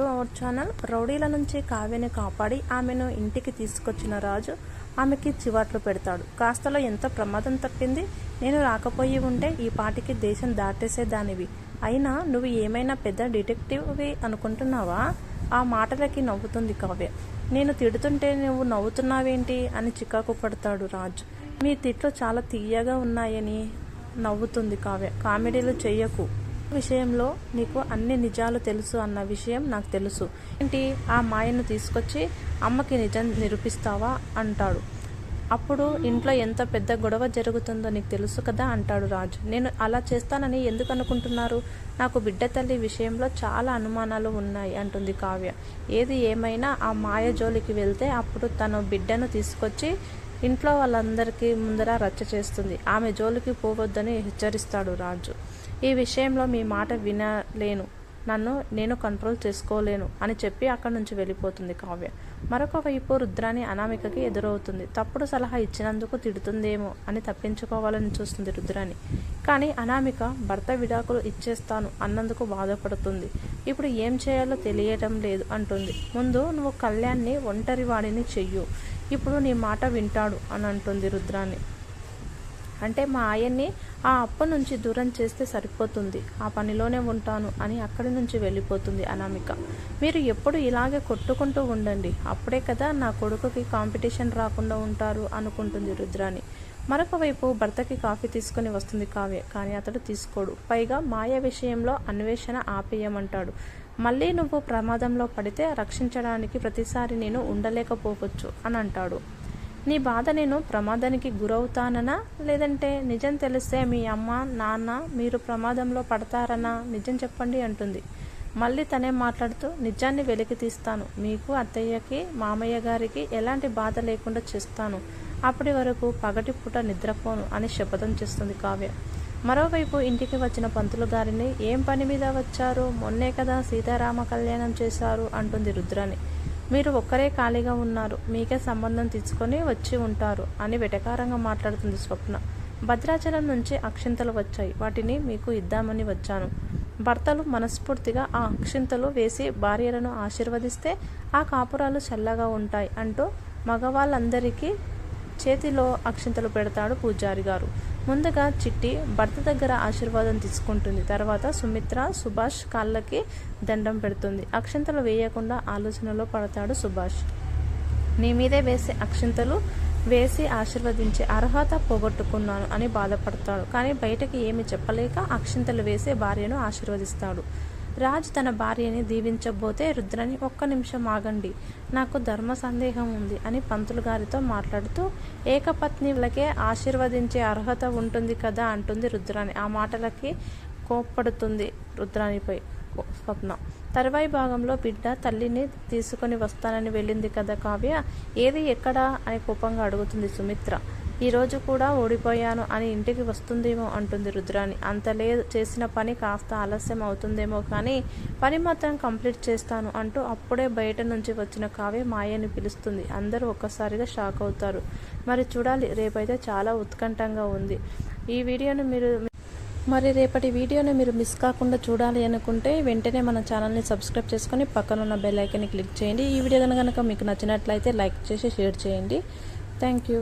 To our channel రౌడీల నుంచి కావ్యని కాపాడి ఆమెను ఇంటికి తీసుకొచ్చిన రాజు ఆమెకి చివాట్లు పెడతాడు. కాస్తలో ఎంత ప్రమాదం తప్పింది? నేను రాకపోయి ఉంటే ఈ పాటికి దేశం దాటేసేదానివి అయినా నువ్వు ఏమైనా పెద్ద డిటెక్టివ్వి అనుకుంటున్నావా? ఆ మాటలకి నవ్వుతుంది కావ్య. నేను తిడుతుంటే నువ్వు నవ్వుతున్నావేంటి? అని చికాకు పడతాడు రాజు. మీ తిట్లు చాలా తీయగా ఉన్నాయని నవ్వుతుంది కావ్య. కామెడీలు చెయ్యకు. విషయంలో నీకు అన్ని నిజాలు తెలుసు అన్న విషయం నాకు తెలుసు. ఏంటి? ఆ మాయను తీసుకొచ్చి అమ్మకి నిజం నిరూపిస్తావా? అంటాడు. అప్పుడు ఇంట్లో ఎంత పెద్ద గొడవ జరుగుతుందో నీకు తెలుసు కదా? అంటాడు రాజు. నేను అలా చేస్తానని ఎందుకు అనుకుంటున్నారు? నాకు బిడ్డ తల్లి విషయంలో చాలా అనుమానాలు ఉన్నాయి అంటుంది కావ్య. ఏది ఏమైనా ఆ మాయ జోలికి వెళ్తే అప్పుడు తను బిడ్డను తీసుకొచ్చి ఇంట్లో వాళ్ళందరికీ ముందర రచ్చ చేస్తుంది. ఆమె జోలికి పోవద్దని హెచ్చరిస్తాడు రాజు. ఈ విషయంలో మీ మాట వినలేను. నన్ను నేను కంట్రోల్ చేసుకోలేను అని చెప్పి అక్కడి నుంచి వెళ్ళిపోతుంది కావ్య. మరొక వైపు రుద్రాని అనామికకి ఎదురవుతుంది. తప్పుడు సలహా ఇచ్చినందుకు తిడుతుందేమో అని తప్పించుకోవాలని చూస్తుంది రుద్రాని. కానీ అనామిక భర్త విడాకులు ఇచ్చేస్తాను అన్నందుకు బాధపడుతుంది. ఇప్పుడు ఏం చేయాలో తెలియటం లేదు అంటుంది. ముందు నువ్వు కళ్యాణ్ని ఒంటరి వాడిని చెయ్యు. ఇప్పుడు నీ మాట వింటాడు అని అంటుంది రుద్రాని. అంటే మా ఆయన్ని ఆ అప్ప నుంచి దూరం చేస్తే సరిపోతుంది. ఆ పనిలోనే ఉంటాను అని అక్కడి నుంచి వెళ్ళిపోతుంది అనామిక. మీరు ఎప్పుడు ఇలాగే కొట్టుకుంటూ ఉండండి. అప్పుడే కదా నా కొడుకుకి కాంపిటీషన్ రాకుండా ఉంటారు అనుకుంటుంది రుద్రాని మరొక వైపు భర్తకి కాఫీ తీసుకుని వస్తుంది కావ్య. కానీ అతడు తీసుకోడు. పైగా మాయ విషయంలో అన్వేషణ ఆపేయమంటాడు. మళ్ళీ నువ్వు ప్రమాదంలో పడితే రక్షించడానికి ప్రతిసారి నేను ఉండలేకపోవచ్చు అని అంటాడు. నీ బాధ నేను ప్రమాదానికి గురవుతాననా? లేదంటే నిజం తెలిస్తే మీ అమ్మ నాన్న మీరు ప్రమాదంలో పడతారనా? నిజం చెప్పండి అంటుంది. మళ్ళీ తనే మాట్లాడుతూ నిజాన్ని వెలికి తీస్తాను. మీకు అత్తయ్యకి మామయ్య గారికి ఎలాంటి బాధ లేకుండా చేస్తాను. అప్పటి వరకు పగటి పూట నిద్రపోను అని శపథం చేస్తుంది కావ్య. మరోవైపు ఇంటికి వచ్చిన పంతులు గారిని ఏం పని మీద వచ్చారు? మొన్నే కదా సీతారామ కళ్యాణం చేశారు అంటుంది రుద్రాని మీరు ఒక్కరే ఖాళీగా ఉన్నారు. మీకే సంబంధం తీసుకొని వచ్చి ఉంటారు అని వెటకారంగా మాట్లాడుతుంది స్వప్న. భద్రాచలం నుంచి అక్షింతలు వచ్చాయి. వాటిని మీకు ఇద్దామని వచ్చాను. భర్తలు మనస్ఫూర్తిగా ఆ అక్షింతలు వేసి భార్యలను ఆశీర్వదిస్తే ఆ కాపురాలు చల్లగా ఉంటాయి అంటూ మగవాళ్ళందరికీ చేతిలో అక్షింతలు పెడతాడు పూజారి గారు. ముందుగా చిట్టి భర్త దగ్గర ఆశీర్వాదం తీసుకుంటుంది. తర్వాత సుమిత్ర సుభాష్ కాళ్ళకి దండం పెడుతుంది. అక్షంతలు వేయకుండా ఆలోచనలో పడతాడు సుభాష్. నీ మీదే వేసే అక్షంతలు వేసి ఆశీర్వదించే అర్హత పోగొట్టుకున్నాను అని బాధపడతాడు. కానీ బయటకి ఏమి చెప్పలేక అక్షింతలు వేసే భార్యను ఆశీర్వదిస్తాడు. రాజ్ తన భార్యని దీవించబోతే రుద్రని ఒక్క నిమిషం ఆగండి. నాకు ధర్మ సందేహం ఉంది అని పంతులు గారితో మాట్లాడుతూ ఏకపత్నిలకే ఆశీర్వదించే అర్హత ఉంటుంది కదా అంటుంది రుద్రాని ఆ మాటలకి కోప్పడుతుంది రుద్రానిపై స్వప్న. తర్వాయి భాగంలో బిడ్డ తల్లిని తీసుకొని వస్తానని వెళ్ళింది కదా కావ్య? ఏది ఎక్కడా? అని కోపంగా అడుగుతుంది సుమిత్ర. ఈరోజు కూడా ఓడిపోయాను అని ఇంటికి వస్తుందేమో అంటుంది రుద్రాని అంత లేదు చేసిన పని కాస్త ఆలస్యం అవుతుందేమో కానీ పని మాత్రం కంప్లీట్ చేస్తాను అంటూ అప్పుడే బయట నుంచి వచ్చిన కావ్య మాయని పిలుస్తుంది. అందరూ ఒక్కసారిగా షాక్ అవుతారు. మరి చూడాలి రేపైతే చాలా ఉత్కంఠంగా ఉంది. ఈ వీడియోను మీరు మరి రేపటి వీడియోని మీరు మిస్ కాకుండా చూడాలి అనుకుంటే వెంటనే మన ఛానల్ని సబ్స్క్రైబ్ చేసుకొని పక్కన ఉన్న బెల్ ఐకన్ని క్లిక్ చేయండి. ఈ వీడియో కనుక మీకు నచ్చినట్లయితే లైక్ చేసి షేర్ చేయండి. Thank you.